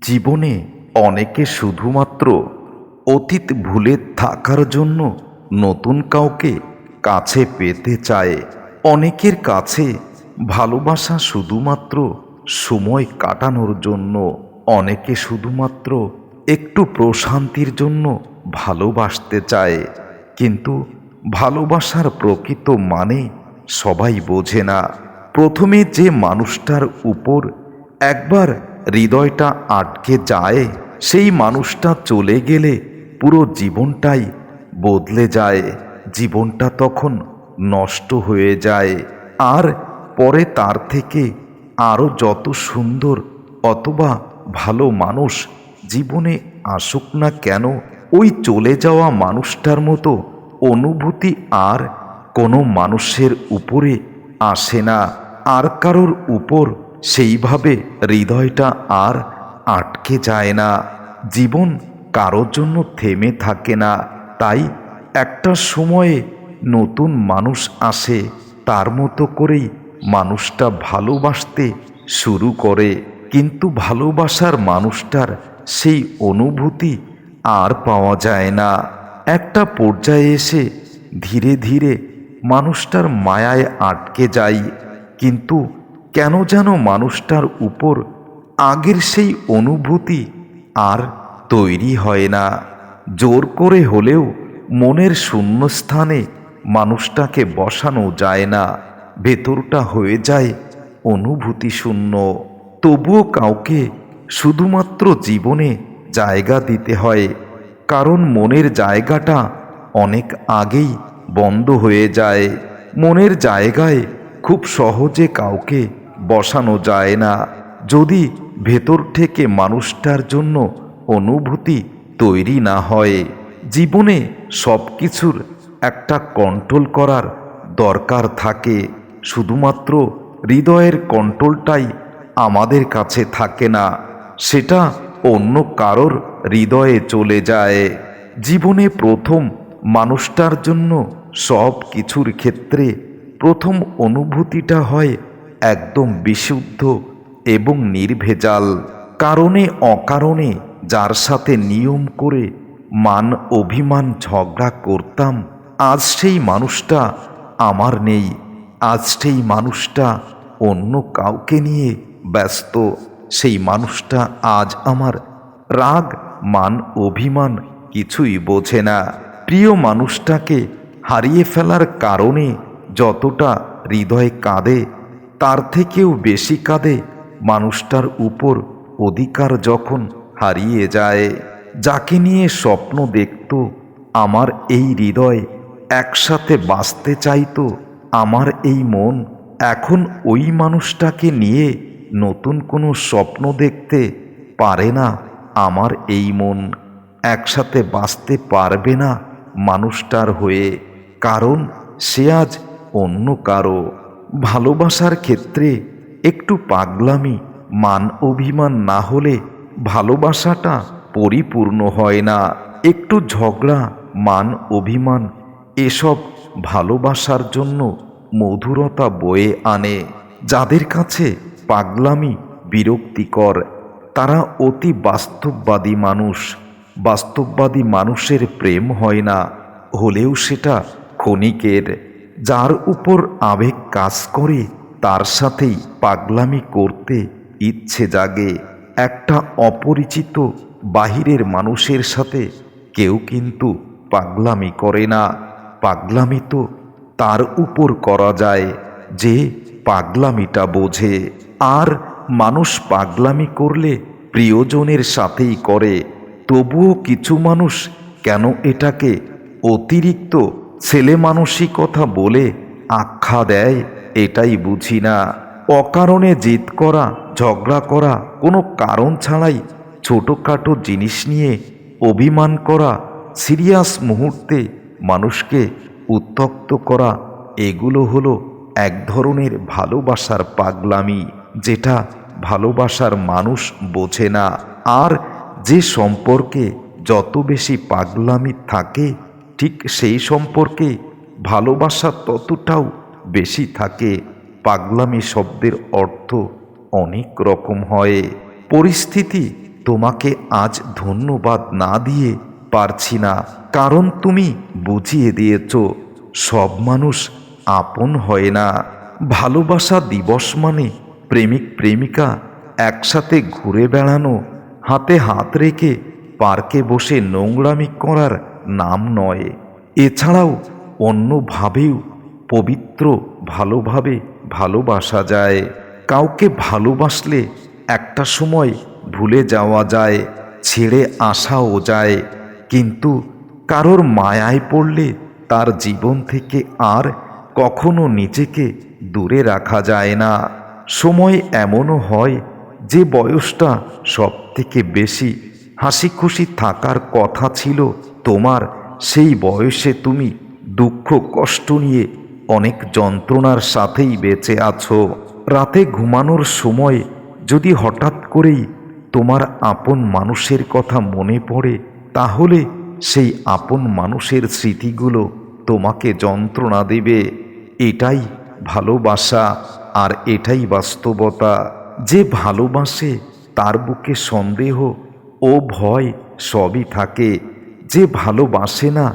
জীবনে অনেকে শুধুমাত্র অতীত ভুলে থাকার জন্য নতুন কাউকে কাছে পেতে চায়। অনেকের কাছে ভালোবাসা শুধুমাত্র সময় কাটানোর জন্য, অনেকে শুধুমাত্র একটু প্রশান্তির জন্য ভালোবাসতে চায়। কিন্তু ভালোবাসার প্রকৃত মানে সবাই বোঝে না। প্রথমে যে মানুষটার উপর একবার হৃদয়টা আটকে যায়, সেই মানুষটা চলে গেলে পুরো জীবনটাই বদলে যায়, জীবনটা তখন নষ্ট হয়ে যায়। আর পরে তার থেকে আরও যত সুন্দর অথবা ভালো মানুষ জীবনে আসুক না কেন, ওই চলে যাওয়া মানুষটার মতো অনুভূতি আর কোনো মানুষের উপরে আসে না। আর কারোর উপর সেইভাবে হৃদয়টা আর আটকে যায় না। জীবন কারোর জন্য থেমে থাকে না। তাই একটা সময়ে নতুন মানুষ আসে, তার মতো করেই মানুষটা ভালোবাসতে শুরু করে। কিন্তু ভালোবাসার মানুষটার সেই অনুভূতি আর পাওয়া যায় না। একটা পর্যায়ে এসে ধীরে ধীরে মানুষটার মায়ায় আটকে যায়। কিন্তু কেন যেন মানুষটার উপর আগের সেই অনুভূতি আর তৈরি হয় না। জোর করে হলেও মনের শূন্যস্থানে মানুষটাকে বসানো যায় না। ভেতরটা হয়ে যায় অনুভূতি শূন্য। তবুও কাউকে শুধুমাত্র জীবনে জায়গা দিতে হয়, কারণ মনের জায়গাটা অনেক আগেই বন্ধ হয়ে যায়। মনের জায়গায় খুব সহজে কাউকে বসানো যায় না। যদি ভেতর থেকে মানুষটার জন্য অনুভূতি তৈরি না হয়, জীবনে সব কিছুর একটা কন্ট্রোল করার দরকার থাকে। শুধুমাত্র হৃদয়ের কন্ট্রোলটাই আমাদের কাছে থাকে না, সেটা অন্য কারোর হৃদয়ে চলে যায়। জীবনে প্রথম মানুষটার জন্য সব কিছুর ক্ষেত্রে প্রথম অনুভূতিটা হয় একদম বিশুদ্ধ এবং নির্ভেজাল, কারণে অকারণে যার সাথে নিয়ম করে মান অভিমান ঝগড়া করতাম, আজ সেই মানুষটা আমার নেই, আজ সেই মানুষটা অন্য কাউকে নিয়ে ব্যস্ত, সেই মানুষটা আজ আমার রাগ, মান অভিমান কিছুই বোঝে না। প্রিয় মানুষটাকে হারিয়ে ফেলার কারণে যতটা হৃদয় কাঁদে তার থেকেও বেশি কাঁদে মানুষটার উপর অধিকার যখন হারিয়ে যায়। যাকে নিয়ে স্বপ্ন দেখত, আমার এই হৃদয় একসাথে বাঁচতে চাইতো, আমার এই মন এখন ওই মানুষটাকে নিয়ে নতুন কোনো স্বপ্ন দেখতে পারে না, আমার এই মন একসাথে বাঁচতে পারবে না মানুষটার হয়ে, কারণ সে আজ অন্য কারও। ভালোবাসার ক্ষেত্রে একটু পাগলামি, মান অভিমান না হলে ভালোবাসাটা পরিপূর্ণ হয় না। একটু ঝগড়া, মান অভিমান, এসব ভালোবাসার জন্য মধুরতা বয়ে আনে। যাদের কাছে পাগলামি বিরক্তিকর, তারা অতি বাস্তববাদী মানুষ। বাস্তববাদী মানুষের প্রেম হয় না, হলেও সেটা ক্ষণিকের। যার উপর আবেগ কাজ করে, তার সাথেই পাগলামি করতে ইচ্ছে জাগে। একটা অপরিচিত বাহিরের মানুষের সাথে কেউ কিন্তু পাগলামি করে না। পাগলামি তো তার উপর করা যায়, যে পাগলামিটা বোঝে। আর মানুষ পাগলামি করলে প্রিয়জনের সাথেই করে। তবুও কিছু মানুষ কেন এটাকে অতিরিক্ত ছেলে মানসিকতা বলে, আখ্যা দেয়, এটাই বুঝি না। অকারণে জিদ করা, ঝগড়া করা, কোনো কারণ ছাড়াই ছোটোখাটো জিনিস নিয়ে অভিমান করা, সিরিয়াস মুহূর্তে মানুষকে উত্তক্ত করা, এগুলো হলো এক ধরনের ভালোবাসার পাগলামি, যেটা ভালোবাসার মানুষ বোঝে না। আর যে সম্পর্কে যত বেশি পাগলামি থাকে ঠিক সেই সম্পর্কে ভালোবাসা ততটাও বেশি থাকে, পাগলামি শব্দের অর্থ অনেক রকম হয়। পরিস্থিতি তোমাকে আজ ধন্যবাদ না দিয়ে পারছি না, কারণ তুমি বুঝিয়ে দিয়েছ, সব মানুষ আপন হয় না। ভালোবাসা দিবস মানে প্রেমিক প্রেমিকা একসাথে ঘুরে বেড়ানো, হাতে হাত রেখে পার্কে বসে নোংরামি করার নাম নয়। এছাড়াও অন্যভাবেও পবিত্র, ভালোভাবে ভালোবাসা যায়। কাউকে ভালোবাসলে একটা সময় ভুলে যাওয়া যায়, ছেড়ে আসাও যায়। কিন্তু কারোর মায়ায় পড়লে তার জীবন থেকে আর কখনো নিজেকে দূরে রাখা যায় না। সময় এমনও হয় যে বয়সটা সব থেকে বেশি হাসি খুশি থাকার কথা ছিল তোমার সেই বয়সে তুমি দুঃখ কষ্ট নিয়ে অনেক যন্ত্রণার সাথেই বেঁচে আছো। রাতে ঘুমানোর সময় যদি হঠাৎ করেই তোমার আপন মানুষের কথা মনে পড়ে, তাহলে সেই আপন মানুষের স্মৃতিগুলো তোমাকে যন্ত্রণা দেবে। এটাই ভালোবাসা আর এটাই বাস্তবতা। যে ভালোবাসে তার বুকে সন্দেহ ও ভয় সবই থাকে। যে ভালোবাসে না,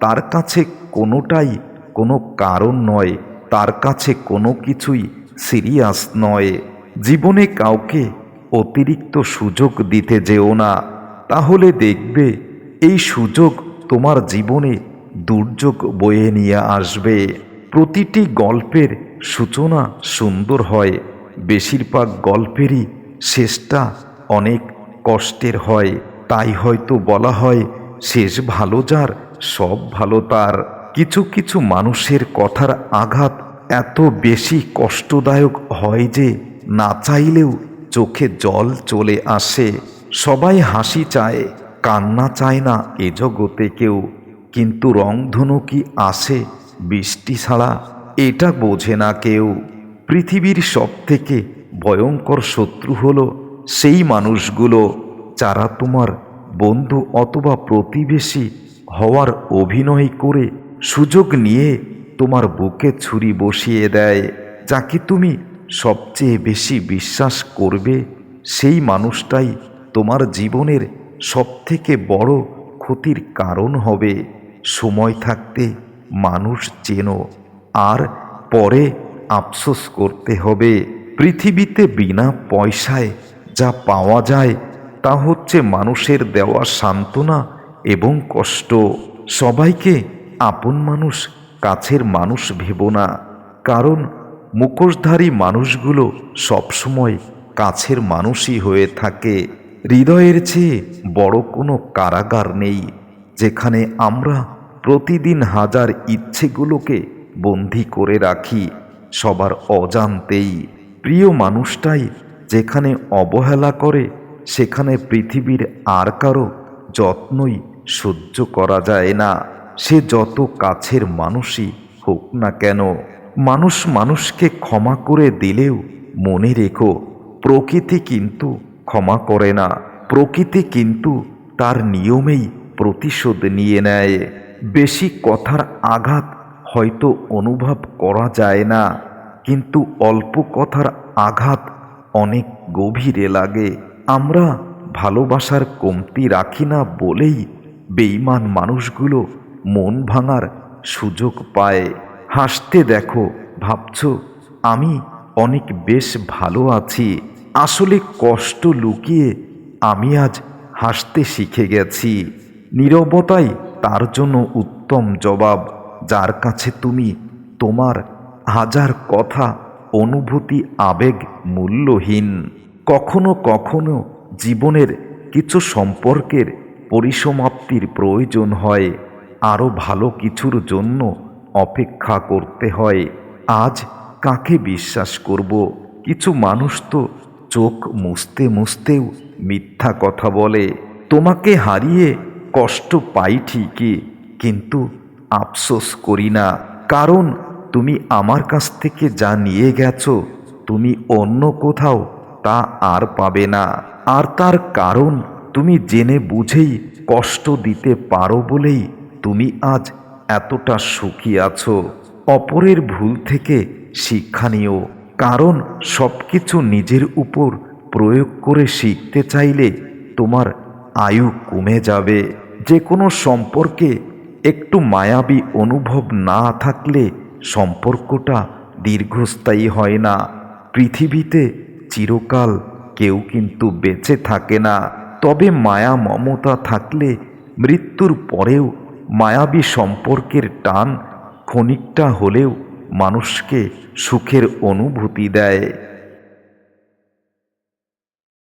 তার কাছে কোনোটাই কোনো কারণ নয়, তার কাছে কোনো কিছুই সিরিয়াস নয়। জীবনে কাউকে অতিরিক্ত সুযোগ দিতে যেও না, তাহলে দেখবে এই সুযোগ তোমার জীবনে দুর্যোগ বয়ে নিয়ে আসবে। প্রতিটি গল্পের সূচনা সুন্দর হয়, বেশিরভাগ গল্পেরই শেষটা অনেক কষ্টের হয়, তাই হয়তো বলা হয় শেষ ভালো যার, সব ভালো তার। কিছু কিছু মানুষের কথার আঘাত এত বেশি কষ্টদায়ক হয় যে না চাইলেও চোখে জল চলে আসে। সবাই হাসি চায়, কান্না চায় না এ জগতে কেউ। কিন্তু রংধনু কি আসে বৃষ্টি ছাড়া, এটা বোঝে না কেউ। পৃথিবীর সব থেকে ভয়ঙ্কর শত্রু হলো সেই মানুষগুলো যারা তোমার বন্ধু অথবা প্রতিবেশী হওয়ার অভিনয় করে সুযোগ নিয়ে তোমার বুকে ছুরি বসিয়ে দেয়। যাকে তুমি সবচেয়ে বেশি বিশ্বাস করবে, সেই মানুষটাই তোমার জীবনের সবথেকে বড় ক্ষতির কারণ হবে। সময় থাকতে মানুষ চেনো, আর পরে আফসোস করতে হবে। পৃথিবীতে বিনা পয়সায় যা পাওয়া যায় তা হচ্ছে মানুষের দেওয়া সান্ত্বনা এবং কষ্ট। সবাইকে আপন মানুষ, কাছের মানুষ ভেব না। কারণ মুখোশধারী মানুষগুলো সবসময় কাছের মানুষই হয়ে থাকে। হৃদয়ের চেয়ে বড় কোনো কারাগার নেই, যেখানে আমরা প্রতিদিন হাজার ইচ্ছেগুলোকে বন্দি করে রাখি, সবার অজান্তেই। প্রিয় মানুষটাই যেখানে অবহেলা করে সেখানে পৃথিবীর আর কারও যত্নই সহ্য করা যায় না। সে যত কাছের মানুষই হোক না কেন, মানুষ মানুষকে ক্ষমা করে দিলেও মনে রেখো, প্রকৃতি কিন্তু ক্ষমা করে না। প্রকৃতি কিন্তু তার নিয়মেই প্রতিশোধ নিয়ে নেয়। বেশি কথার আঘাত হয়তো অনুভব করা যায় না, কিন্তু অল্প কথার আঘাত অনেক গভীরে লাগে। আমরা ভালোবাসার কমতি রাখি না বলেই বেইমান মানুষগুলো মন ভাঙার সুযোগ পায়। হাসতে দেখো, ভাবছ, আমি অনেক বেশ ভালো আছি। আসলে কষ্ট লুকিয়ে আমি আজ হাসতে শিখে গেছি। নীরবতাই তার জন্য উত্তম জবাব, যার কাছে তুমি তোমার হাজার কথা, অনুভূতি, আবেগ মূল্যহীন। কখনো কখনো জীবনের কিছু সম্পর্কের পরিসমাপ্তির প্রয়োজন হয়। আরও ভালো কিছুর জন্য অপেক্ষা করতে হয়। আজ কাকে বিশ্বাস করব? কিছু মানুষ তো চোখ মুছতে মুছতেও মিথ্যা কথা বলে। তোমাকে হারিয়ে কষ্ট পাই ঠিকই, কিন্তু আফসোস করি না। কারণ তুমি আমার কাছ থেকে যা নিয়ে গেছো, তুমি অন্য কোথাও তা আর পাবে না। আর তার কারণ তুমি জেনে বুঝেই কষ্ট দিতে পারো বলেই তুমি আজ এতটা সুখী আছো। অপরের ভুল থেকে শিক্ষা নিও। কারণ সব কিছু নিজের উপর প্রয়োগ করে শিখতে চাইলে তোমার আয়ু কমে যাবে। যে কোনো সম্পর্কে একটু মায়াবী অনুভব না থাকলে সম্পর্কটা দীর্ঘস্থায়ী হয় না। পৃথিবীতে চিরকাল কেউ কিন্তু বেঁচে থাকে না। তবে মায়া মমতা থাকলে মৃত্যুর পরেও মায়াবী সম্পর্কের টান ক্ষণিকটা হলেও মানুষকে সুখের অনুভূতি দেয়।